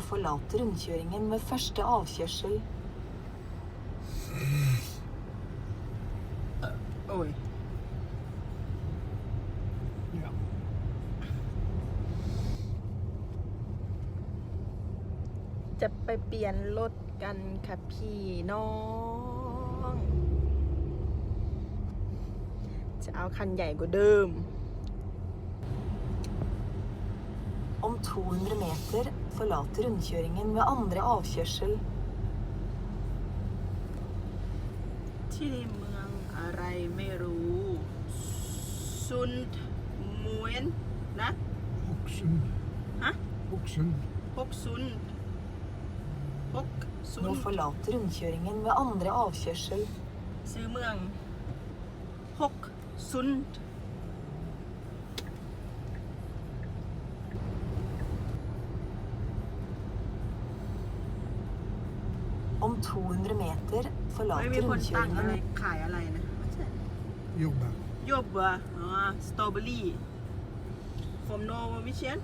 Nå forlater rundkjøringen ved første avkjørsel. โอ้ย Ja. จะไปเปลี่ยนรถกันค่ะพี่น้อง จะเอาคันใหญ่กว่าเดิม Om 200 meter forlater rundkjøringen ved andre avkjørsel. Sundmoen Hoksund. Hæ? Hoksund. Hoksund. Hoksund. Nå forlater rundkjøringen ved andre avkjørsel. Sumøng. Hoksund. 200 meter ไม่ forlater มีคนตั้งอะไร rundkjøringen ขายอะไรนะ Jordbær. โยบวะอ๋อสตรอเบอรี่ from Norwegian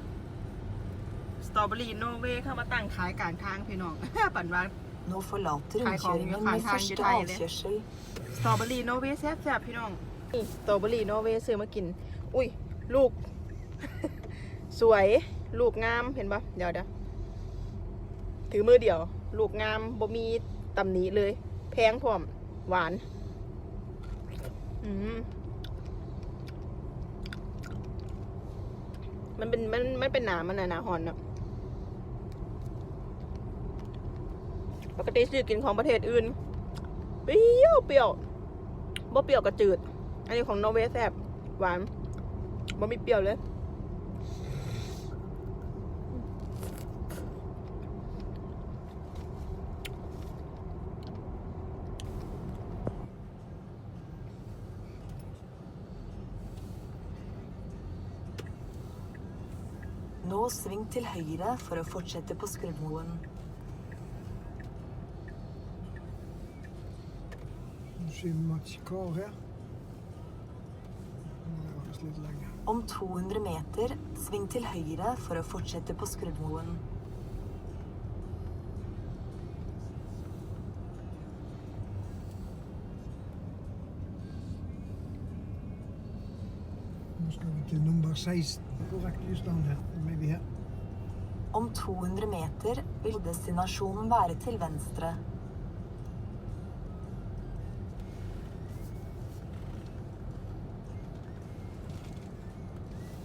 สตรอเบอรี่นอร์เวย์เข้ามาตั้งขายกลางทางพี่น้อง ปั่นว่า Nå forlater Hei, Kong, rundkjøringen hei, ved hei, første hei, hei. avkjørsel. สตรอเบอรี่นอร์เวย์แซ่บๆพี่น้องนี่สตรอเบอรี่นอร์เวย์ซื้อมากิน อุ้ย ลูก สวย ลูกงามเห็นปะเดี๋ยวเดี๋ยวถือมือเดียว ลูกงามบ่มีตำหนิเลย แพงพร้อม หวาน อืมมันเป็นมันมันเป็นหนามันนะหนาหอนอะปกติซื้อกินของประเทศอื่น เปรี้ยวเปรี้ยวบ่เปรี้ยวกับจืด อันนี้ของนอร์เวย์แซ่บหวานบ่มีเปรี้ยวเลย så sving til høyre for å fortsette på Skrudmoen. Om 200 meter, sving til høyre for å fortsette på Skrudmoen. Til nummer 16. Korrekt lysnavn her. Maybe her. Om 200 meter vil destinasjonen være til venstre.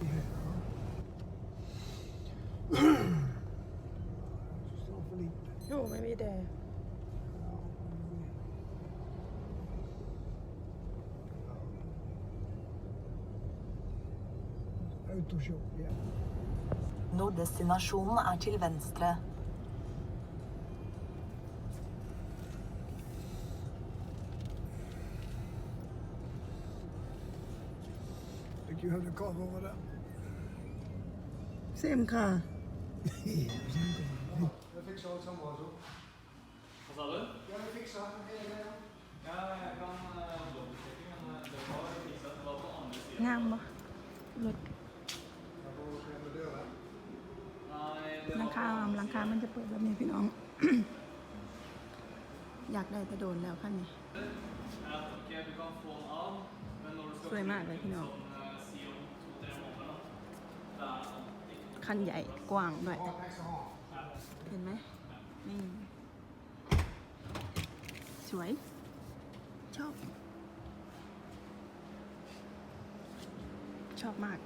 her. Det står for Norddestinasjonen er til venstre. Ikke hørte hva over der. Se om hva. Jeg fiksa alt sammen, altså. Hva sa du? Ja, jeg fiksa hele greia. Ja, jeg kan ลังคาหลังคา มันจะเปิดแบบนี้พี่น้อง อยากได้แต่โดนแล้วคันนี้ สวยมากเลยพี่น้อง sånn eh, si om to-tre måneder, da, det er alltid คันใหญ่กว้างด้วย เห็นไหมนี่ สวย ชอบ ชอบมาก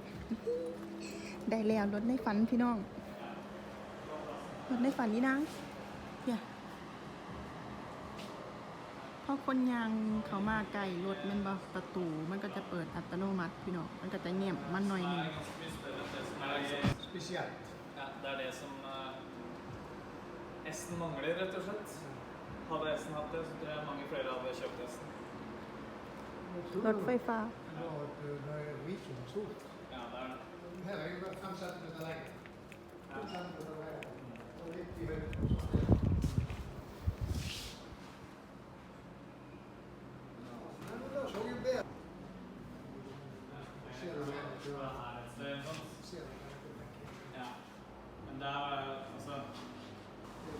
ได้แล้วรถในฝันพี่น้อง รถในฝันนี่นะเนี่ยพอคนยางเขามาไกลรถมันบประตู มันก็จะเปิดอัตโนมัติพี่น้องมันก็จะเงียบมันหน่อยหนึ่ง ganske mye større enn det som er liksom Spesielt. Ja, det er det som eh, S-en mangler, rett og slett. Hadde S-en hatt det, så tror jeg mange flere hadde kjøpt S-en. รถไฟฟ้า Det var et, eh, det er Viking stort. Ja, det er det. Her er jo bare fem centimeter lenger. Ja. Fem centimeter lenger. อั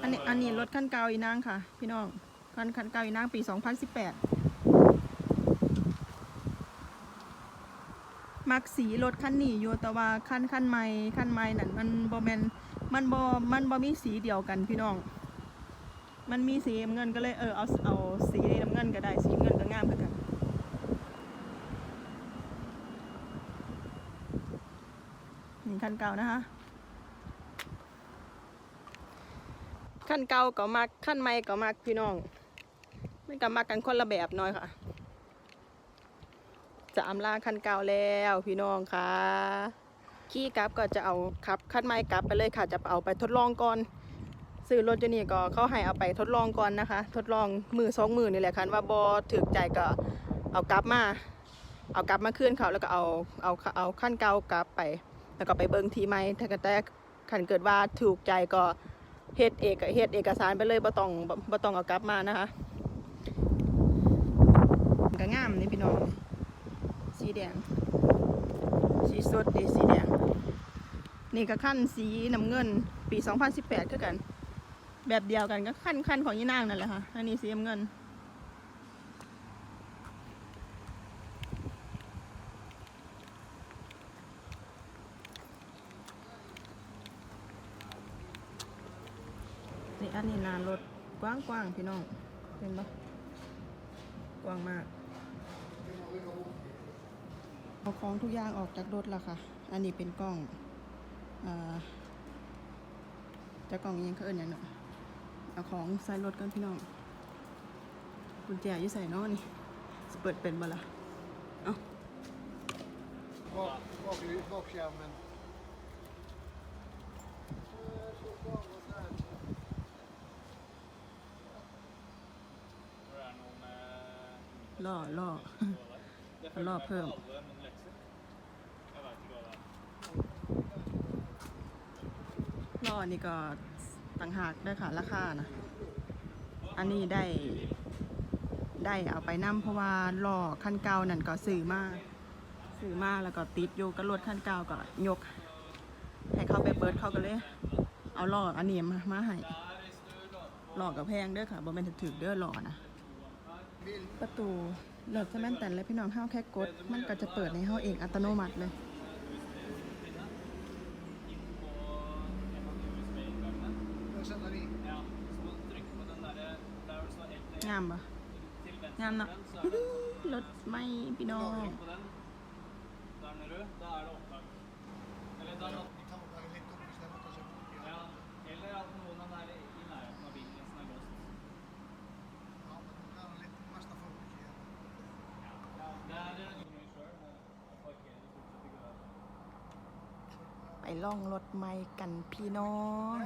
นนี้อันนี้รถขั้นเก่าอีนางค่ะ พี่น้องขั้นขั้นเก่าอีนางปี 2018 มักสีรถขั้นหนีโยตะวาขั้นขั้นไม้ขั้นไม้นั่นมันโบแมน มันบ่มันบ่มีสีเดียวกันพี่น้อง มันมีสีเงินก็เลยเออเอาเอาสีน้ำเงินก็ได้สีเงินก็งามคือกันนี่คันเก่านะคะขั้นเก่าก็มักขั้นใหม่ก็มักพี่น้องไม่ก็มักกันคนละแบบน้อยค่ะ จะอำลาขั้นเก่าแล้วพี่น้องค่ะ ขี่กลับก็จะเอาขับขั้นใหม่กลับไปเลยค่ะ จะเอาไปทดลองก่อนซื้อรถจะนี่ก็เขาให้เอาไปทดลองก่อนนะคะ ทดลองมือสองมือนี่แหละค่ะว่าบอถึกใจก็เอากลับมา เอากลับมาคืนเขาแล้วก็เอาเอาเอาขั้นเก่ากลับไป แล้วก็ไปเบิ่งทีใหม่ถ้าเกิดแต่ขันเกิดว่าถูกใจก็เฮ็ดเอกเฮ็ดเอกสารไปเลยบ่ต้องบ่บ่ต้องเอากลับมานะคะก็งามนี่พี่น้องสีแดง สีสดดีสีแดงนี่ก็ขั้นสีน้ำเงิน ปี 2018คือกัน แบบเดียวกันก็ขั้นขั้นของยี่นางนั่นแหละค่ะอันนี้สีน้ำเงิน นี่อันนี้ลานรถกว้างกว้างๆพี่น้องเห็นปะกว้างมาก เอาของทุกอย่างออกจากรถแล้วค่ะ อันนี้เป็นกล้องอ่าจะกล้องอิหยังเขาเอิ้นหยังเนาะเอาของใส่รถกันพี่น้องกุญแจอยู่ใส่เนาะนี่สิเปิดเป็นบ่ล่ะเอ้า Bak, bak, bakskärmen. Hvor det er noen eh, ล่อล่อ Det følger La med på prøve. alle mine lekser. Jeg vet ikke hva det er. ล่อนี่ก็ต่างหากด้วยค่ะ ราคานะอันนี้ได้ ได้เอาไปนํเพราะว่าล่อขั้นเก่านั่นก็ซื้อมากซื้อมากแล้วก็ติดอยู่กับรถขั้นเก่าก็ยก ให้เขาไปเปิดเขาก็เลย เอาล่ออันนี้มามาให้หล่อกับแพงเด้อค่ะบ่แม่นถึกๆเด้อหล่อนะประตูเลิกจะแม่นแต่นเลยพี่น้องเฮาแค่กด มันก็จะเปิดในเฮาเองอัตโนมัติเลยามปะงามเนาะรถไม่พี่น้องไปล่องรถไม่กันพี่น้อง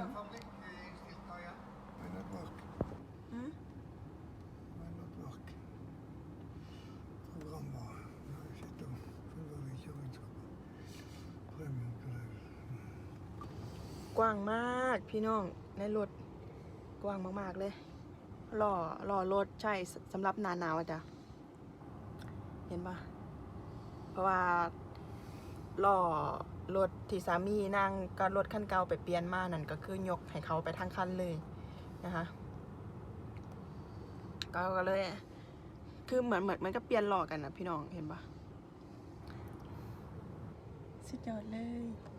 กว้างมากพี่น้องในรถกว้างมากๆเลยหล่อหล่อรถใช่สำหรับหนาหนาวอะจ้ะเห็นปะเพราะว่าหล่อรถที่สามีนั่งก็รถคันเก่าไปเปลี่ยนมานั่นก็คือยกให้เขาไปทั้งคันเลยนะคะก็ก็เลย คือเหมือนเหมือนมันก็เปลี่ยนหล่อกันนะพี่น้องเห็นปะสุดยอดเลย